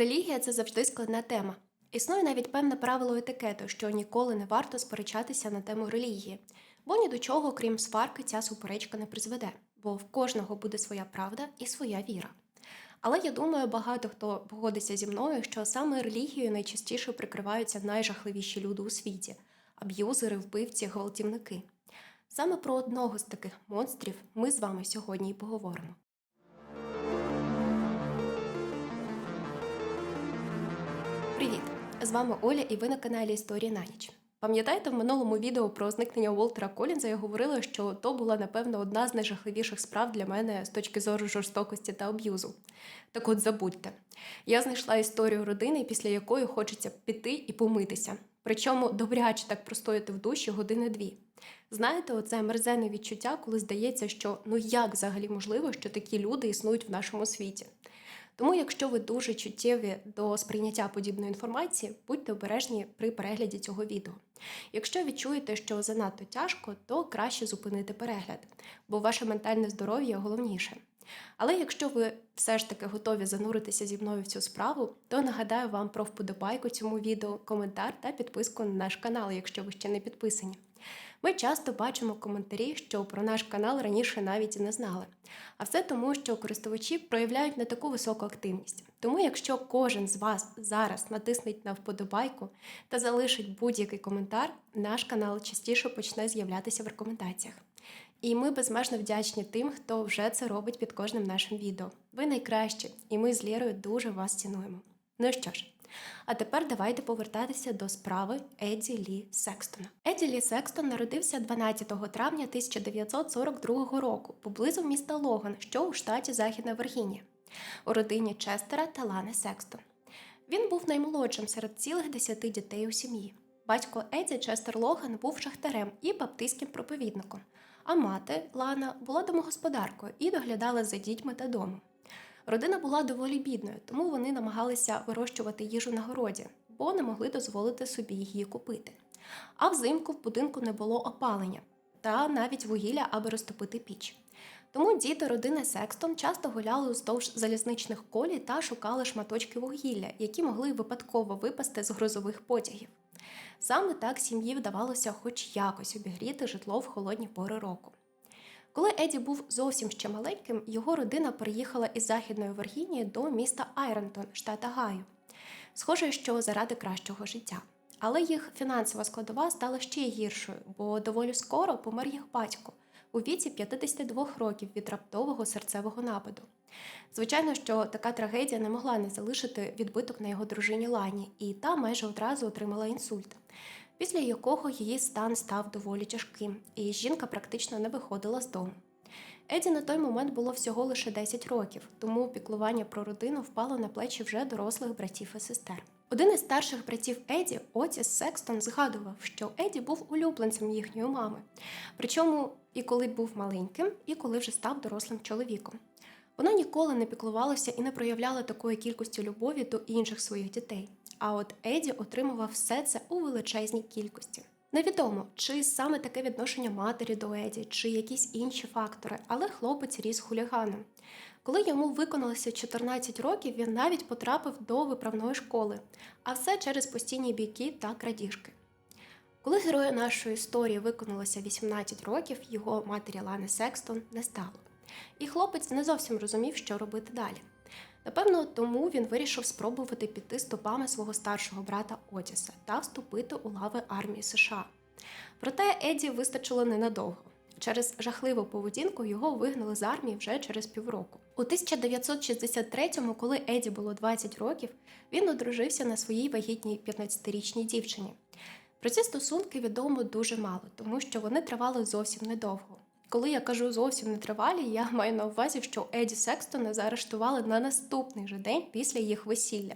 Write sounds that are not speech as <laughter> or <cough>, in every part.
Релігія це завжди складна тема. Існує навіть певне правило етикету, що ніколи не варто сперечатися на тему релігії, бо ні до чого, крім сварки, ця суперечка не призведе, бо в кожного буде своя правда і своя віра. Але я думаю, багато хто погодиться зі мною, що саме релігією найчастіше прикриваються найжахливіші люди у світі аб'юзери, вбивці, гвалтівники. Саме про одного з таких монстрів ми з вами сьогодні і поговоримо. Привіт! З вами Оля і ви на каналі Історія на ніч. Пам'ятаєте, в минулому відео про зникнення Уолтера Колінза я говорила, що то була, напевно, одна з найжахливіших справ для мене з точки зору жорстокості та аб'юзу. Так от забудьте. Я знайшла історію родини, після якої хочеться піти і помитися. Причому добряче так простояти в душі години-дві. Знаєте, оце мерзенне відчуття, коли здається, що ну як взагалі можливо, що такі люди існують в нашому світі. Тому, якщо ви дуже чуттєві до сприйняття подібної інформації, будьте обережні при перегляді цього відео. Якщо відчуєте, що занадто тяжко, то краще зупинити перегляд, бо ваше ментальне здоров'я головніше. Але якщо ви все ж таки готові зануритися зі мною в цю справу, то нагадаю вам про вподобайку цьому відео, коментар та підписку на наш канал, якщо ви ще не підписані. Ми часто бачимо коментарі, що про наш канал раніше навіть і не знали. А все тому, що користувачі проявляють не таку високу активність. Тому, якщо кожен з вас зараз натиснеть на вподобайку та залишить будь-який коментар, наш канал частіше почне з'являтися в рекомендаціях. І ми безмежно вдячні тим, хто вже це робить під кожним нашим відео. Ви найкращі, і ми з Лєрою дуже вас цінуємо. Ну що ж, а тепер давайте повертатися до справи Еді Лі Секстона. Еді Лі Секстон народився 12 травня 1942 року поблизу міста Логан, що у штаті Західна Віргінія, у родині Честера та Лани Секстон. Він був наймолодшим серед цілих десяти дітей у сім'ї. Батько Еді Честер Логан був шахтарем і баптистським проповідником, а мати Лана була домогосподаркою і доглядала за дітьми та домом. Родина була доволі бідною, тому вони намагалися вирощувати їжу на городі, бо не могли дозволити собі її купити. А взимку в будинку не було опалення та навіть вугілля, аби розтопити піч. Тому діти родини Секстон часто гуляли уздовж залізничних колій та шукали шматочки вугілля, які могли випадково випасти з грозових потягів. Саме так сім'ї вдавалося хоч якось обігріти житло в холодні пори року. Коли Еді був зовсім ще маленьким, його родина переїхала із Західної Віргінії до міста Айронтон, штата Гаю. Схоже, що заради кращого життя. Але їх фінансова складова стала ще гіршою, бо доволі скоро помер їх батько у віці 52 років від раптового серцевого нападу. Звичайно, що така трагедія не могла не залишити відбиток на його дружині Лані, і та майже одразу отримала інсульт після якого її стан став доволі тяжким, і жінка практично не виходила з дому. Еді на той момент було всього лише 10 років, тому піклування про родину впало на плечі вже дорослих братів і сестер. Один із старших братів Еді, Отіс Секстон, згадував, що Еді був улюбленцем їхньої мами, причому і коли був маленьким, і коли вже став дорослим чоловіком. Вона ніколи не піклувалася і не проявляла такої кількості любові до інших своїх дітей. А от Еді отримував все це у величезній кількості. Невідомо, чи саме таке відношення матері до Еді, чи якісь інші фактори, але хлопець ріс хуліганом. Коли йому виконалося 14 років, він навіть потрапив до виправної школи, а все через постійні бійки та крадіжки. Коли герою нашої історії виконалося 18 років, його матері Лани Секстон не стало. І хлопець не зовсім розумів, що робити далі. Напевно, тому він вирішив спробувати піти стопами свого старшого брата Отіса та вступити у лави армії США. Проте Еді вистачило ненадовго. Через жахливу поведінку його вигнали з армії вже через півроку. У 1963-му, коли Еді було 20 років, він одружився на своїй вагітній 15-річній дівчині. Про ці стосунки відомо дуже мало, тому що вони тривали зовсім недовго. Коли я кажу зовсім нетривалі, я <laughs> маю на увазі, що Еді Секстона заарештували на наступний же день після їх весілля.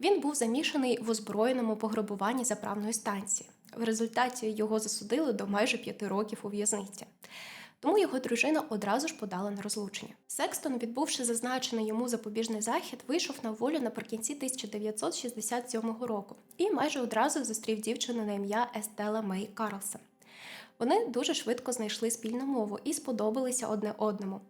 Він був замішаний в озброєному пограбуванні заправної станції. В результаті його засудили до майже п'яти років у в'язниці. Тому його дружина одразу ж подала на розлучення. Секстон, відбувши зазначений йому запобіжний захід, вийшов на волю наприкінці 1967 року і майже одразу зустрів дівчину на ім'я Естела Мей Карлсон. Вони дуже швидко знайшли спільну мову і сподобалися одне одному.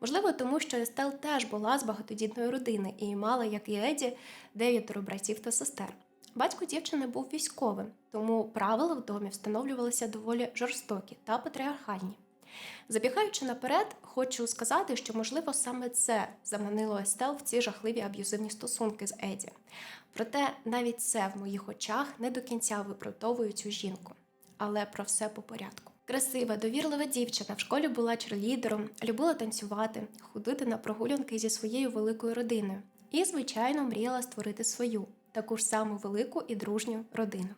Можливо, тому що Естел теж була з багатодітної родини і мала, як і Еді, дев'ятеро братів та сестер. Батько дівчини був військовим, тому правила в домі встановлювалися доволі жорстокі та патріархальні. Забігаючи наперед, хочу сказати, що можливо саме це заманило Естел в ці жахливі аб'юзивні стосунки з Еді. Проте навіть це в моїх очах не до кінця виправдовує цю жінку. Але про все по порядку. Красива, довірлива дівчина в школі була черлідером, любила танцювати, ходити на прогулянки зі своєю великою родиною і, звичайно, мріяла створити свою таку ж саму велику і дружню родину.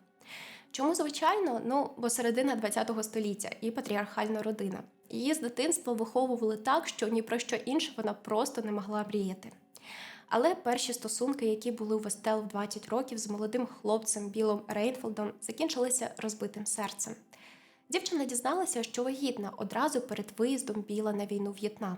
Чому звичайно? Ну, бо середина ХХ століття і патріархальна родина. Її з дитинства виховували так, що ні про що інше вона просто не могла мріяти. Але перші стосунки, які були у Вестел в 20 років з молодим хлопцем Білом Рейнфолдом, закінчилися розбитим серцем. Дівчина дізналася, що вагітна одразу перед виїздом Біла на війну в В'єтнам.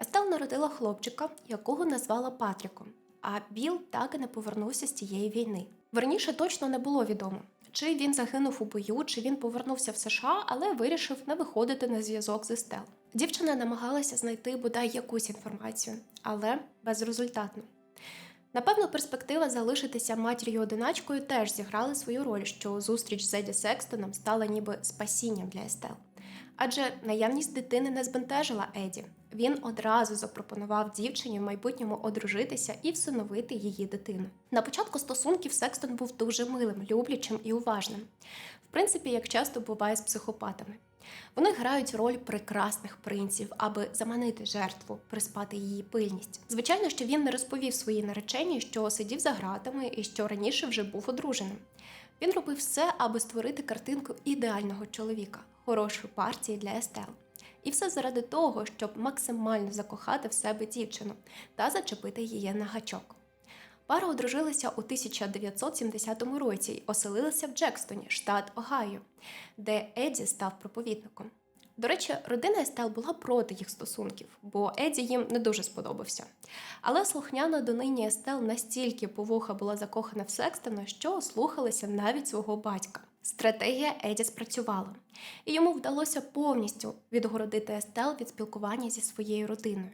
Естел народила хлопчика, якого назвала Патріком, а Біл так і не повернувся з цієї війни. Верніше точно не було відомо, чи він загинув у бою, чи він повернувся в США, але вирішив не виходити на зв'язок з Естел. Дівчина намагалася знайти бодай якусь інформацію, але безрезультатно. Напевно, перспектива залишитися матір'ю одиначкою теж зіграла свою роль, що зустріч з Еді Секстоном стала ніби спасінням для Естел. Адже наявність дитини не збентежила Еді. Він одразу запропонував дівчині в майбутньому одружитися і всиновити її дитину. На початку стосунків Секстон був дуже милим, люблячим і уважним. В принципі, як часто буває з психопатами. Вони грають роль прекрасних принців, аби заманити жертву, приспати її пильність. Звичайно, що він не розповів своїй нареченій, що сидів за гратами і що раніше вже був одруженим. Він робив все, аби створити картинку ідеального чоловіка, хорошої партії для Естел. І все заради того, щоб максимально закохати в себе дівчину та зачепити її на гачок. Пара одружилася у 1970 році і оселилася в Джекстоні, штат Огайо, де Еді став проповідником. До речі, родина Естел була проти їх стосунків, бо Еді їм не дуже сподобався. Але слухняна донині Естел настільки повуха була закохана в Секстона, що слухалася навіть свого батька. Стратегія Еді спрацювала, і йому вдалося повністю відгородити Естел від спілкування зі своєю родиною.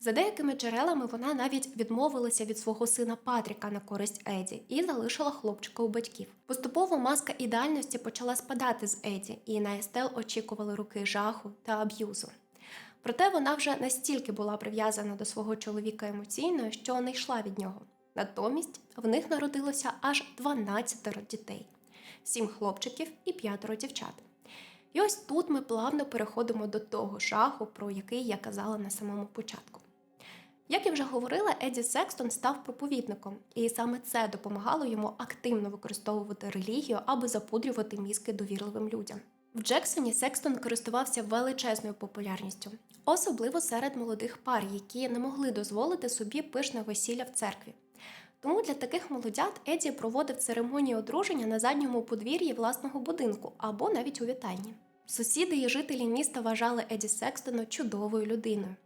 За деякими джерелами вона навіть відмовилася від свого сина Патріка на користь Еді і залишила хлопчика у батьків. Поступово маска ідеальності почала спадати з Еді, і на Естел очікували руки жаху та аб'юзу. Проте вона вже настільки була прив'язана до свого чоловіка емоційно, що не йшла від нього. Натомість в них народилося аж 12 дітей, сім хлопчиків і п'ятеро дівчат. І ось тут ми плавно переходимо до того жаху, про який я казала на самому початку. Як я вже говорила, Еді Секстон став проповідником, і саме це допомагало йому активно використовувати релігію, аби запудрювати мізки довірливим людям. В Джексоні Секстон користувався величезною популярністю, особливо серед молодих пар, які не могли дозволити собі пишне весілля в церкві. Тому для таких молодят Еді проводив церемонії одруження на задньому подвір'ї власного будинку або навіть у вітальні. Сусіди і жителі міста вважали Еді Секстона чудовою людиною.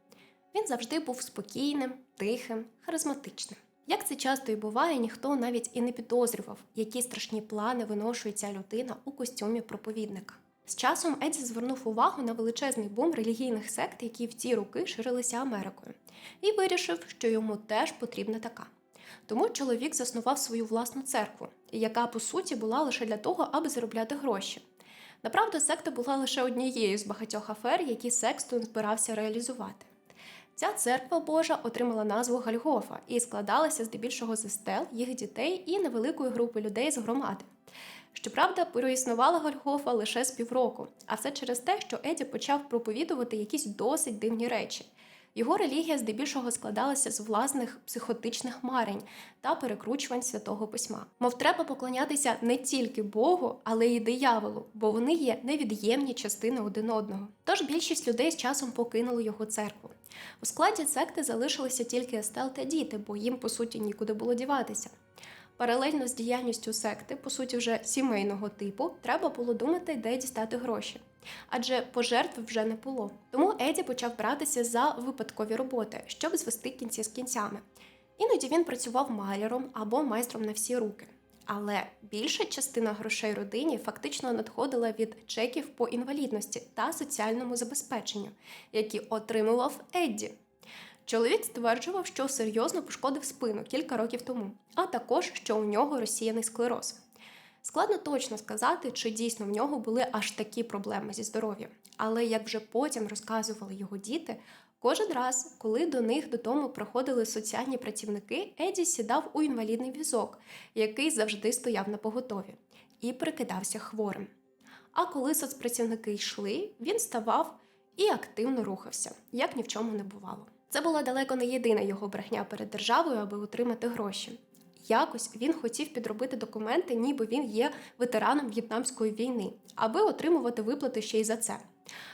Він завжди був спокійним, тихим, харизматичним. Як це часто і буває, ніхто навіть і не підозрював, які страшні плани виношує ця людина у костюмі проповідника. З часом Еді звернув увагу на величезний бум релігійних сект, які в ті роки ширилися Америкою, і вирішив, що йому теж потрібна така. Тому чоловік заснував свою власну церкву, яка по суті була лише для того, аби заробляти гроші. Направду, секта була лише однією з багатьох афер, які Секстон збирався реалізувати. Ця церква Божа отримала назву Гальгофа і складалася здебільшого з стел, їх дітей і невеликої групи людей з громади. Щоправда, проіснувала Гольгофа лише з півроку, а все через те, що Еді почав проповідувати якісь досить дивні речі. Його релігія здебільшого складалася з власних психотичних марень та перекручувань святого письма. Мов треба поклонятися не тільки Богу, але й дияволу, бо вони є невід'ємні частини один одного. Тож більшість людей з часом покинули його церкву. У складі секти залишилися тільки Естел та діти, бо їм, по суті, нікуди було діватися. Паралельно з діяльністю секти, по суті, вже сімейного типу, треба було думати, де дістати гроші. Адже пожертв вже не було. Тому Еді почав братися за випадкові роботи, щоб звести кінці з кінцями. Іноді він працював маляром або майстром на всі руки. Але більша частина грошей родині фактично надходила від чеків по інвалідності та соціальному забезпеченню, які отримував Едді. Чоловік стверджував, що серйозно пошкодив спину кілька років тому, а також що у нього розсіяний склероз. Складно точно сказати, чи дійсно в нього були аж такі проблеми зі здоров'ям. Але як вже потім розказували його діти, кожен раз, коли до них додому приходили соціальні працівники, Еді сідав у інвалідний візок, який завжди стояв на поготові, і прикидався хворим. А коли соцпрацівники йшли, він ставав і активно рухався, як ні в чому не бувало. Це була далеко не єдина його брехня перед державою, аби отримати гроші. Якось він хотів підробити документи, ніби він є ветераном В'єтнамської війни, аби отримувати виплати ще й за це.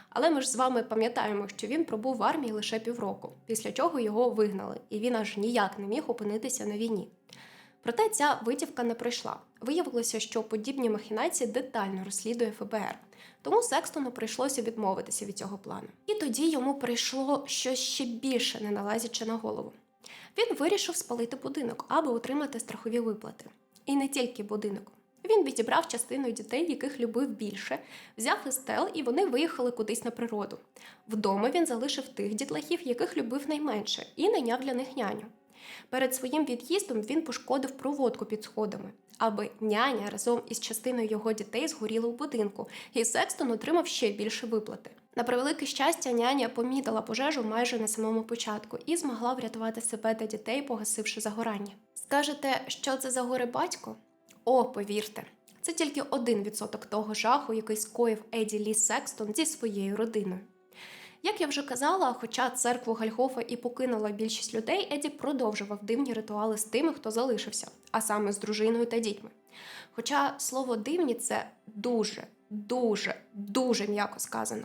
Але ми ж з вами пам'ятаємо, що він пробув в армії лише півроку, після чого його вигнали, і він аж ніяк не міг опинитися на війні. Проте ця витівка не пройшла. Виявилося, що подібні махінації детально розслідує ФБР. Тому Секстону прийшлося відмовитися від цього плану. І тоді йому прийшло щось ще більше, не налазячи на голову. Він вирішив спалити будинок, аби отримати страхові виплати. І не тільки будинок. Він відібрав частину дітей, яких любив більше, взяв Естел, і вони виїхали кудись на природу. Вдома він залишив тих дітлахів, яких любив найменше, і найняв для них няню. Перед своїм від'їздом він пошкодив проводку під сходами, аби няня разом із частиною його дітей згоріла у будинку, і Секстон отримав ще більше виплати. На превелике щастя, няня помітила пожежу майже на самому початку і змогла врятувати себе та дітей, погасивши загорання. Скажете, що це за горе батько? О, повірте, це тільки один відсоток того жаху, який скоїв Еді Лі Секстон зі своєю родиною. Як я вже казала, хоча церкву Гальгофа і покинула більшість людей, Еді продовжував дивні ритуали з тими, хто залишився, а саме з дружиною та дітьми. Хоча слово дивні це дуже, дуже, дуже м'яко сказано.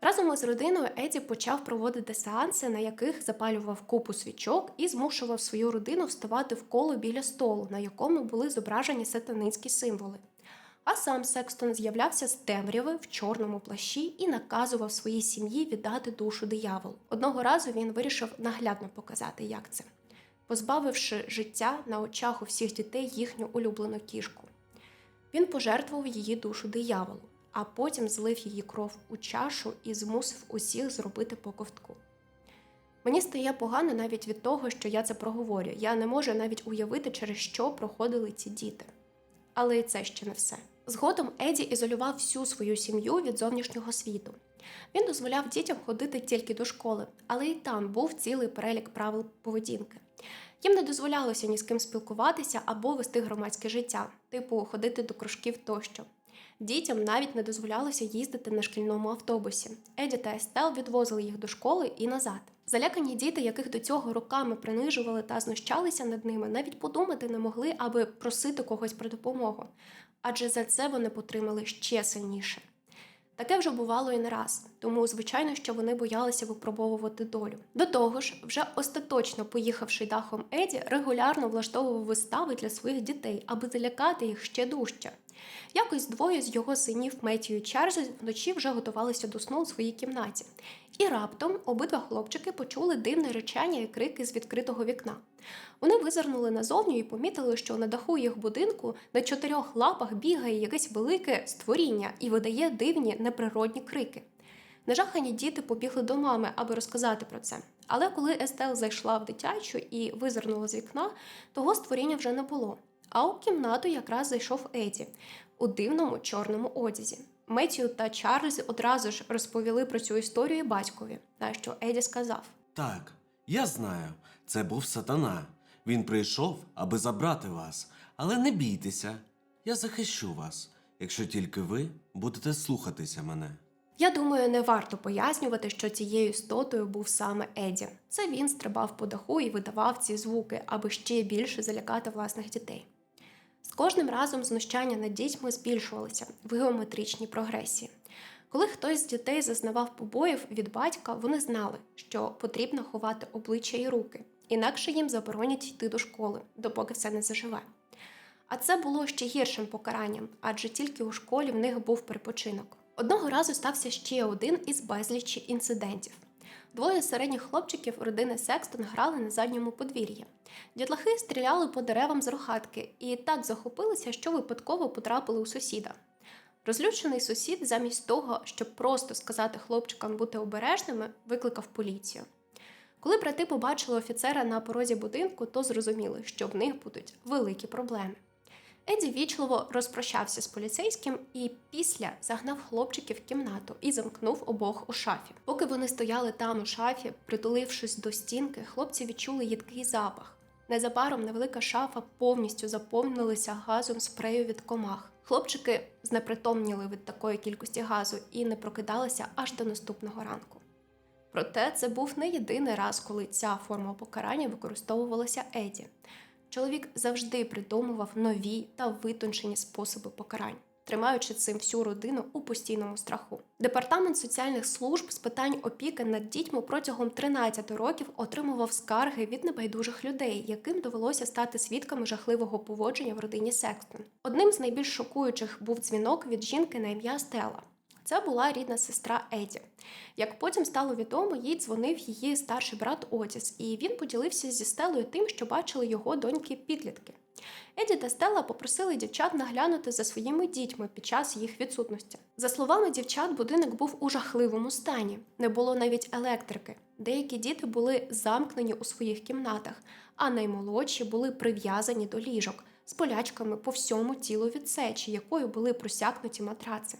Разом із родиною Еді почав проводити сеанси, на яких запалював купу свічок і змушував свою родину вставати в коло біля столу, на якому були зображені сатанинські символи. А сам Секстон з'являвся з темряви в чорному плащі і наказував своїй сім'ї віддати душу дияволу. Одного разу він вирішив наглядно показати, як це, позбавивши життя на очах у всіх дітей їхню улюблену кішку. Він пожертвував її душу дияволу, а потім злив її кров у чашу і змусив усіх зробити по ковтку. Мені стає погано навіть від того, що я це проговорю. Я не можу навіть уявити, через що проходили ці діти. Але і це ще не все. Згодом Еді ізолював всю свою сім'ю від зовнішнього світу. Він дозволяв дітям ходити тільки до школи, але і там був цілий перелік правил поведінки. Їм не дозволялося ні з ким спілкуватися або вести громадське життя, типу ходити до кружків тощо. Дітям навіть не дозволялося їздити на шкільному автобусі. Еді та Естел відвозили їх до школи і назад. Залякані діти, яких до цього роками принижували та знущалися над ними, навіть подумати не могли, аби просити когось про допомогу, адже за це вони потримали ще сильніше. Таке вже бувало і не раз, тому звичайно, що вони боялися випробовувати долю. До того ж, вже остаточно поїхавши дахом Еді, регулярно влаштовував вистави для своїх дітей, аби залякати їх ще дужче. Якось двоє з його синів Меттію і Чарльза вночі вже готувалися до сну у своїй кімнаті. І раптом обидва хлопчики почули дивне речання і крики з відкритого вікна. Вони визирнули назовню і помітили, що на даху їх будинку на чотирьох лапах бігає якесь велике створіння і видає дивні неприродні крики. Нажахані діти побігли до мами, аби розказати про це. Але коли Естел зайшла в дитячу і визирнула з вікна, того створіння вже не було. А у кімнату якраз зайшов Еді у дивному чорному одязі. Меттію та Чарльз одразу ж розповіли про цю історію батькові, на що Еді сказав: Так, я знаю, це був сатана. Він прийшов, аби забрати вас. Але не бійтеся, я захищу вас, якщо тільки ви будете слухатися мене. Я думаю, не варто пояснювати, що цією істотою був саме Еді. Це він стрибав по даху і видавав ці звуки, аби ще більше залякати власних дітей. Кожним разом знущання над дітьми збільшувалися в геометричній прогресії. Коли хтось з дітей зазнавав побоїв від батька, вони знали, що потрібно ховати обличчя і руки, інакше їм заборонять йти до школи, допоки все не заживе. А це було ще гіршим покаранням, адже тільки у школі в них був перепочинок. Одного разу стався ще один із безлічі інцидентів. Двоє середніх хлопчиків родини Секстон грали на задньому подвір'ї. Дітлахи стріляли по деревам з рогатки і так захопилися, що випадково потрапили у сусіда. Розлючений сусід, замість того, щоб просто сказати хлопчикам бути обережними, викликав поліцію. Коли брати побачили офіцера на порозі будинку, то зрозуміли, що в них будуть великі проблеми. Еді вічливо розпрощався з поліцейським і після загнав хлопчиків в кімнату і замкнув обох у шафі. Поки вони стояли там у шафі, притулившись до стінки, хлопці відчули їдкий запах. Незабаром невелика шафа повністю заповнилася газом спрею від комах. Хлопчики знепритомніли від такої кількості газу і не прокидалися аж до наступного ранку. Проте це був не єдиний раз, коли ця форма покарання використовувалася Еді. Чоловік завжди придумував нові та витончені способи покарань, тримаючи цим всю родину у постійному страху. Департамент соціальних служб з питань опіки над дітьми протягом 13 років отримував скарги від небайдужих людей, яким довелося стати свідками жахливого поводження в родині Секстон. Одним з найбільш шокуючих був дзвінок від жінки на ім'я Стела. Це була рідна сестра Еді. Як потім стало відомо, їй дзвонив її старший брат Отіс, і він поділився зі Стелою тим, що бачили його доньки підлітки. Еді та Стелла попросили дівчат наглянути за своїми дітьми під час їх відсутності. За словами дівчат, будинок був у жахливому стані, не було навіть електрики. Деякі діти були замкнені у своїх кімнатах, а наймолодші були прив'язані до ліжок з болячками по всьому тілу від сечі, якою були просякнуті матраци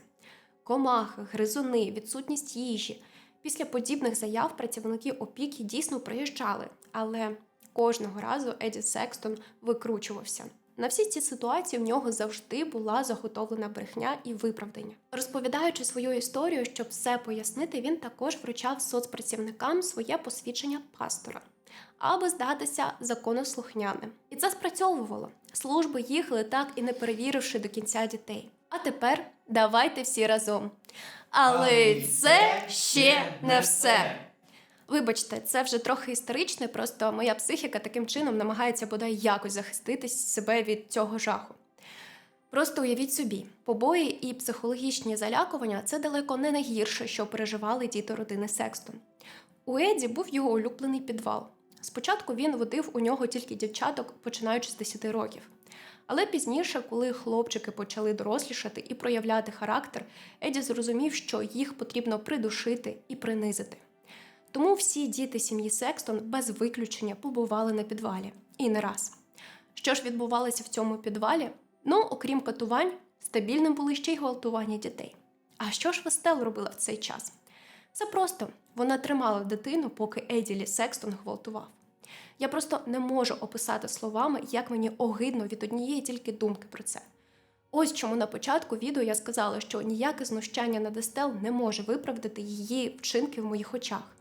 комахи, гризуни, відсутність їжі. Після подібних заяв працівники опіки дійсно приїжджали, але кожного разу Еді Секстон викручувався. На всі ці ситуації в нього завжди була заготовлена брехня і виправдання. Розповідаючи свою історію, щоб все пояснити, він також вручав соцпрацівникам своє посвідчення пастора, аби здатися законослухняним. І це спрацьовувало. Служби їхали так і не перевіривши до кінця дітей. А тепер давайте всі разом. Але це ще не все. Вибачте, це вже трохи історичне, просто моя психіка таким чином намагається бодай якось захистити себе від цього жаху. Просто уявіть собі, побої і психологічні залякування це далеко не найгірше, що переживали діти родини Секстон. У Еді був його улюблений підвал. Спочатку він водив у нього тільки дівчаток, починаючи з 10 років. Але пізніше, коли хлопчики почали дорослішати і проявляти характер, Еді зрозумів, що їх потрібно придушити і принизити. Тому всі діти сім'ї Секстон без виключення побували на підвалі і не раз. Що ж відбувалося в цьому підвалі? Ну, окрім катувань, стабільним були ще й гвалтування дітей. А що ж Вестел робила в цей час? Все просто вона тримала дитину, поки Еділі Секстон гвалтував. Я просто не можу описати словами, як мені огидно від однієї тільки думки про це. Ось чому на початку відео я сказала, що ніяке знущання над Естел не може виправдати її вчинки в моїх очах.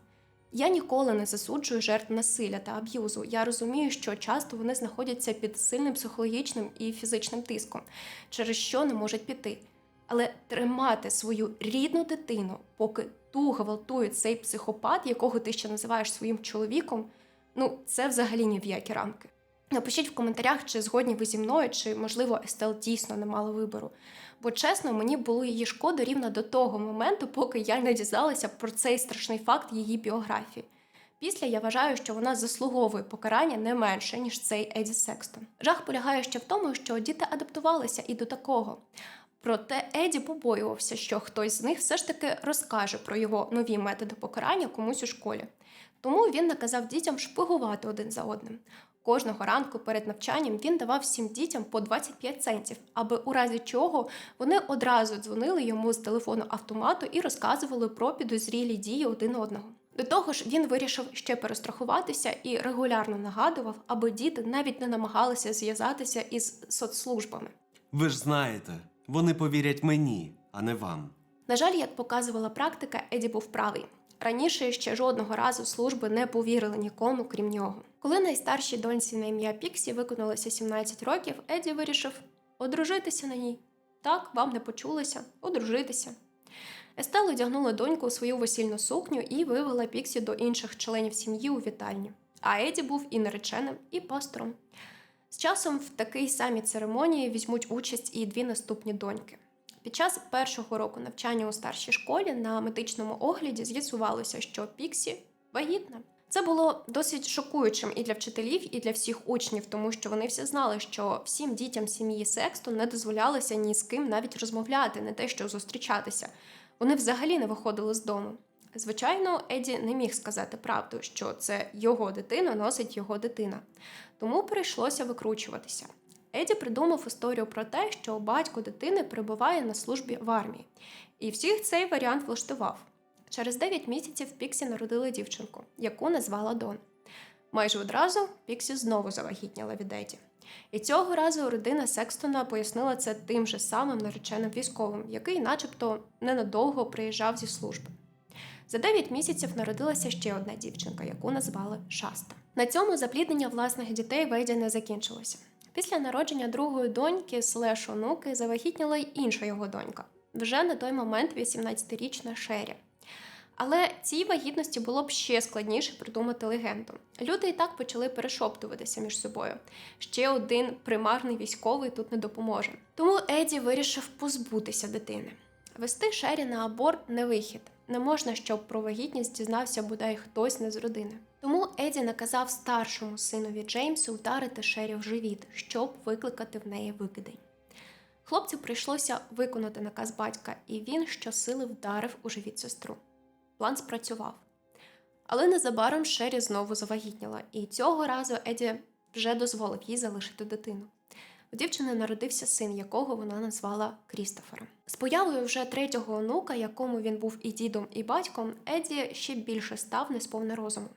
Я ніколи не засуджую жертв насилля та аб'юзу. Я розумію, що часто вони знаходяться під сильним психологічним і фізичним тиском, через що не можуть піти. Але тримати свою рідну дитину, поки ту гвалтує цей психопат, якого ти ще називаєш своїм чоловіком, ну це взагалі ні в які рамки. Напишіть в коментарях, чи згодні ви зі мною, чи, можливо, Естел дійсно не мала вибору. Бо чесно, мені було її шкода рівно до того моменту, поки я не дізналася про цей страшний факт її біографії. Після я вважаю, що вона заслуговує покарання не менше, ніж цей Еді Секстон. Жах полягає ще в тому, що діти адаптувалися і до такого. Проте Еді побоювався, що хтось з них все ж таки розкаже про його нові методи покарання комусь у школі. Тому він наказав дітям шпигувати один за одним. Кожного ранку перед навчанням він давав всім дітям по 25 центів, аби у разі чого вони одразу дзвонили йому з телефону автомату і розказували про підозрілі дії один одного. До того ж, він вирішив ще перестрахуватися і регулярно нагадував, аби діти навіть не намагалися зв'язатися із соцслужбами. Ви ж знаєте, вони повірять мені, а не вам. На жаль, як показувала практика, Еді був правий. Раніше ще жодного разу служби не повірили нікому, крім нього. Коли найстаршій доньці на ім'я Піксі виконалося 17 років, Еді вирішив одружитися на ній. Так, вам не почулося, одружитися. Естел одягнула доньку у свою весільну сукню і вивела Піксі до інших членів сім'ї у вітальні. А Еді був і нареченим, і пастором. З часом в такій самій церемонії візьмуть участь і дві наступні доньки. Під час першого року навчання у старшій школі на медичному огляді з'ясувалося, що Піксі вагітна. Це було досить шокуючим і для вчителів, і для всіх учнів, тому що вони всі знали, що всім дітям сім'ї Секстон не дозволялося ні з ким навіть розмовляти, не те, що зустрічатися. Вони взагалі не виходили з дому. Звичайно, Еді не міг сказати правду, що це його дитина носить його дитина. Тому прийшлося викручуватися. Еді придумав історію про те, що батько дитини перебуває на службі в армії, і всіх цей варіант влаштував. Через 9 місяців Піксі народила дівчинку, яку назвала Дон. Майже одразу Піксі знову завагітніла від Еді. І цього разу родина Секстона пояснила це тим же самим нареченим військовим, який, начебто, ненадовго приїжджав зі служби. За 9 місяців народилася ще одна дівчинка, яку назвали Шаста. На цьому запліднення власних дітей Веді не закінчилося. Після народження другої доньки слеш онуки завагітніла й інша його донька, вже на той момент 18-річна Шері. Але цій вагітності було б ще складніше придумати легенду. Люди і так почали перешоптуватися між собою. Ще один примарний військовий тут не допоможе. Тому Еді вирішив позбутися дитини. Вести Шері на аборт не вихід. Не можна, щоб про вагітність дізнався бодай хтось не з родини. Еді наказав старшому синові Джеймсу вдарити Шері в живіт, щоб викликати в неї викидень. Хлопцю прийшлося виконати наказ батька, і він щосили вдарив у живіт сестру. План спрацював. Але незабаром Шері знову завагітніла, і цього разу Еді вже дозволив їй залишити дитину. У дівчини народився син, якого вона назвала Крістофером. З появою вже третього онука, якому він був і дідом, і батьком, Еді ще більше став несповне розуму.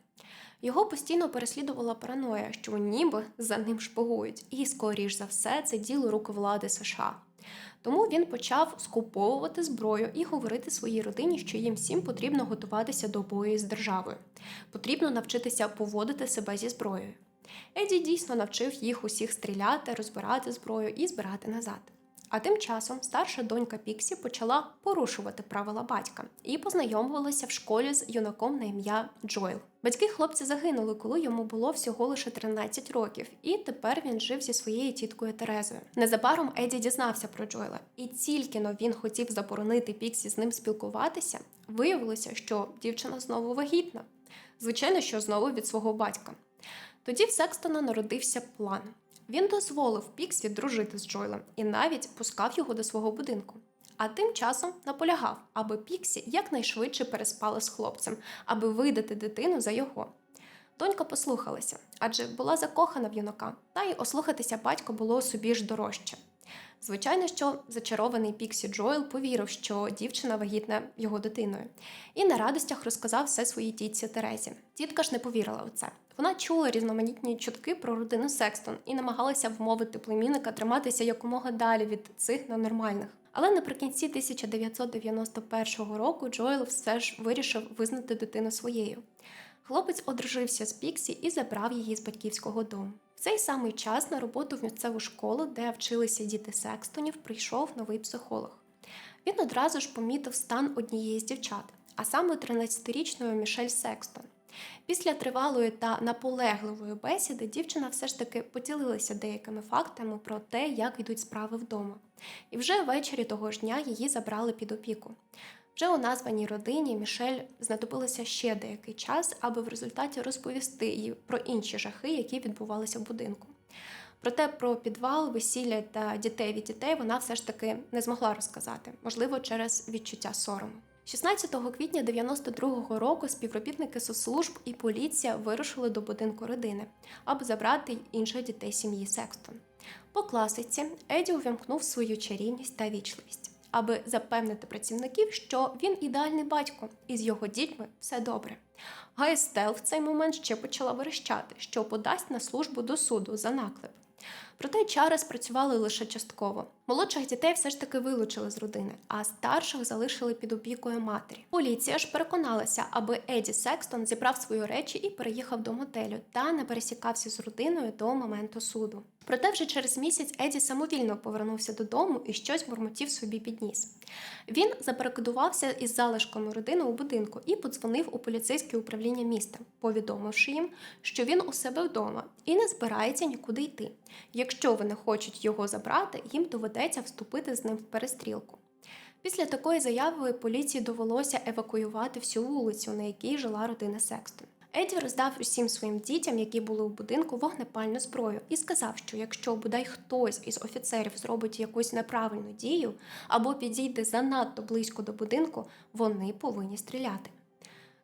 Його постійно переслідувала параноя, що ніби за ним шпигують, і, скоріш за все, це діло рук влади США. Тому він почав скуповувати зброю і говорити своїй родині, що їм всім потрібно готуватися до бою з державою. Потрібно навчитися поводити себе зі зброєю. Еді дійсно навчив їх усіх стріляти, розбирати зброю і збирати назад. А тим часом старша донька Піксі почала порушувати правила батька і познайомилася в школі з юнаком на ім'я Джойл. Батьки хлопця загинули, коли йому було всього лише 13 років, і тепер він жив зі своєю тіткою Терезою. Незабаром Еді дізнався про Джойла, і тільки но він хотів заборонити Піксі з ним спілкуватися, виявилося, що дівчина знову вагітна. Звичайно, що знову від свого батька. Тоді в Секстона народився план. Він дозволив Піксі дружити з Джойлем і навіть пускав його до свого будинку. А тим часом наполягав, аби Піксі якнайшвидше переспала з хлопцем, аби видати дитину за його. Донька послухалася, адже була закохана в юнака, та й ослухатися батько було собі ж дорожче. Звичайно, що зачарований Піксі Джоел повірив, що дівчина вагітна його дитиною, і на радостях розказав все своїй тітці Терезі. Тітка ж не повірила у це. Вона чула різноманітні чутки про родину Секстон і намагалася вмовити племінника триматися якомога далі від цих ненормальних. Але наприкінці 1991 року Джоел все ж вирішив визнати дитину своєю. Хлопець одружився з Піксі і забрав її з батьківського дому. В цей самий час на роботу в місцеву школу, де вчилися діти Секстонів, прийшов новий психолог. Він одразу ж помітив стан однієї з дівчат, а саме 13-річної Мішель Секстон. Після тривалої та наполегливої бесіди дівчина все ж таки поділилася деякими фактами про те, як йдуть справи вдома. І вже ввечері того ж дня її забрали під опіку. Вже у названій родині Мішель знадобилося ще деякий час, аби в результаті розповісти їй про інші жахи, які відбувалися в будинку. Проте про підвал, весілля та дітей від дітей вона все ж таки не змогла розказати, можливо, через відчуття сорому. 16 квітня 92-го року співробітники соцслужб і поліція вирушили до будинку родини, аби забрати інших дітей сім'ї Секстон. По класиці Еді увімкнув свою чарівність та вічливість, аби запевнити працівників, що він ідеальний батько, і з його дітьми все добре. Гайстел в цей момент ще почала верещати, що подасть на службу до суду за наклеп. Проте чари спрацювали лише частково. Молодших дітей все ж таки вилучили з родини, а старших залишили під опікою матері. Поліція ж переконалася, аби Еді Секстон зібрав свої речі і переїхав до мотелю та не пересікався з родиною до моменту суду. Проте вже через місяць Еді самовільно повернувся додому і щось бурмотів собі підніс. Він забарикадувався із залишками родини у будинку і подзвонив у поліцейське управління міста, повідомивши їм, що він у себе вдома і не збирається нікуди йти. Якщо вони хочуть його забрати, їм доведеться вступити з ним в перестрілку. Після такої заяви поліції довелося евакуювати всю вулицю, на якій жила родина Секстон. Еді роздав усім своїм дітям, які були у будинку, вогнепальну зброю, і сказав, що якщо бодай хтось із офіцерів зробить якусь неправильну дію або підійде занадто близько до будинку, вони повинні стріляти.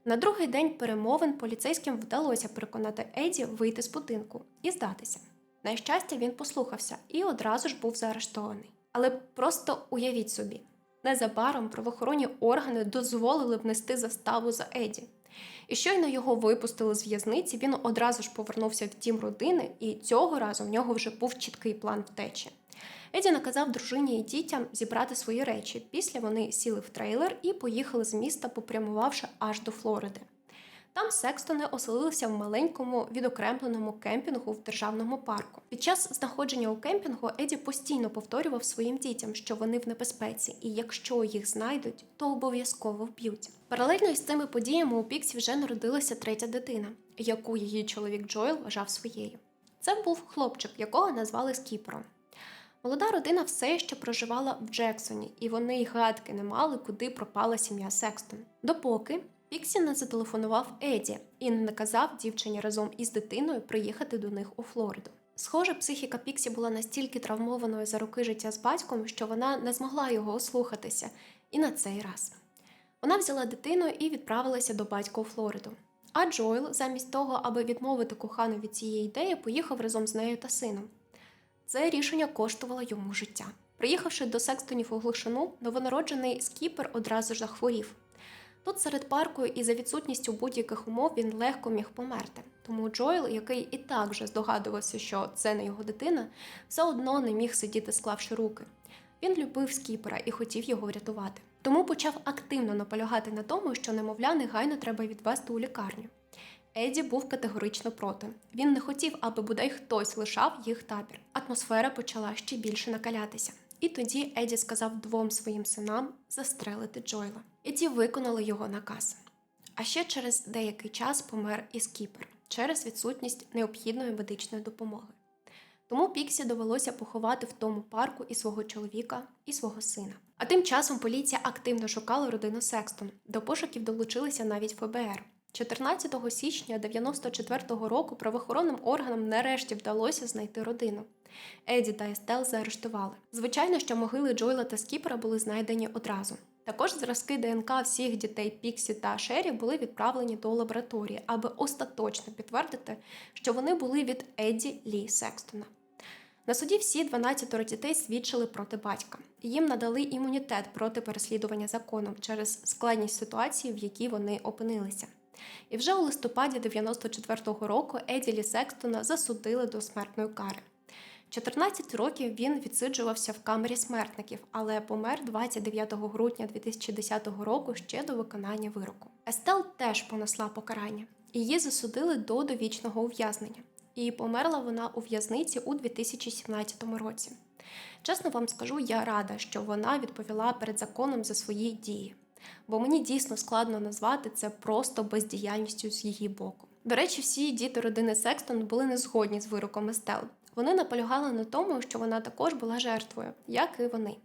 На другий день перемовин поліцейським вдалося переконати Еді вийти з будинку і здатися. На щастя, він послухався і одразу ж був заарештований. Але просто уявіть собі, незабаром правоохоронні органи дозволили внести заставу за Еді. І щойно його випустили з в'язниці, він одразу ж повернувся в дім родини, і цього разу в нього вже був чіткий план втечі. Еді наказав дружині і дітям зібрати свої речі. Після вони сіли в трейлер і поїхали з міста, попрямувавши аж до Флориди. Там Секстони оселилися в маленькому відокремленому кемпінгу в державному парку. Під час знаходження у кемпінгу Еді постійно повторював своїм дітям, що вони в небезпеці, і якщо їх знайдуть, то обов'язково вб'ють. Паралельно із цими подіями у Піксі вже народилася третя дитина, яку її чоловік Джоел вважав своєю. Це був хлопчик, якого назвали Скіпром. Молода родина все ще проживала в Джексоні, і вони й гадки не мали, куди пропала сім'я Секстон. Допоки Піксі не зателефонував Еді і наказав дівчині разом із дитиною приїхати до них у Флориду. Схоже, психіка Піксі була настільки травмованою за роки життя з батьком, що вона не змогла його ослухатися і на цей раз. Вона взяла дитину і відправилася до батька у Флориду. А Джоел, замість того, аби відмовити кохану від цієї ідеї, поїхав разом з нею та сином. Це рішення коштувало йому життя. Приїхавши до Секстонів у глушину, новонароджений скіпер одразу ж захворів. Тут серед парку і за відсутністю будь-яких умов він легко міг померти. Тому Джоел, який і так вже здогадувався, що це не його дитина, все одно не міг сидіти, склавши руки. Він любив скіпера і хотів його врятувати. Тому почав активно наполягати на тому, що немовля негайно треба відвести у лікарню. Еді був категорично проти. Він не хотів, аби бодай хтось лишав їх табір. Атмосфера почала ще більше накалятися. І тоді Еді сказав двом своїм синам застрелити Джойла. І ті виконали його наказ. А ще через деякий час помер і скіпер через відсутність необхідної медичної допомоги. Тому Піксі довелося поховати в тому парку і свого чоловіка, і свого сина. А тим часом поліція активно шукала родину Секстон. До пошуків долучилися навіть ФБР. 14 січня 94-го року правоохоронним органам нарешті вдалося знайти родину. Еді та Естел заарештували. Звичайно, що могили Джойла та Скіпера були знайдені одразу. Також зразки ДНК всіх дітей Піксі та Шері були відправлені до лабораторії, аби остаточно підтвердити, що вони були від Едді Лі Секстона. На суді всі 12 дітей свідчили проти батька. Їм надали імунітет проти переслідування законом через складність ситуації, в якій вони опинилися. І вже у листопаді 94-го року Еділі Секстона засудили до смертної кари. 14 років він відсиджувався в камері смертників, але помер 29 грудня 2010 року ще до виконання вироку. Естел теж понесла покарання. Її засудили до довічного ув'язнення. І померла вона у в'язниці у 2017 році. Чесно вам скажу, я рада, що вона відповіла перед законом за свої дії бо мені дійсно складно назвати це просто бездіяльністю з її боку. До речі, всі діти родини Секстон були не згодні з вироком Естел. Вони наполягали на тому, що вона також була жертвою, як і вони.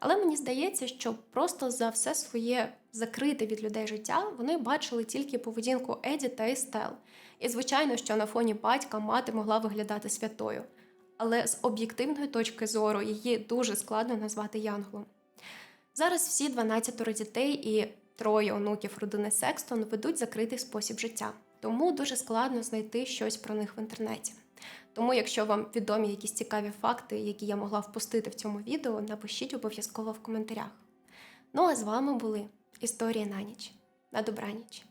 Але мені здається, що просто за все своє закрите від людей життя вони бачили тільки поведінку Еді та Естел. І, звичайно, що на фоні батька мати могла виглядати святою. Але з об'єктивної точки зору її дуже складно назвати Янглом. Зараз всі 12 дітей і троє онуків родини Секстон ведуть закритий спосіб життя, тому дуже складно знайти щось про них в інтернеті. Тому, якщо вам відомі якісь цікаві факти, які я могла впустити в цьому відео, напишіть обов'язково в коментарях. Ну а з вами були історії на ніч. На добраніч.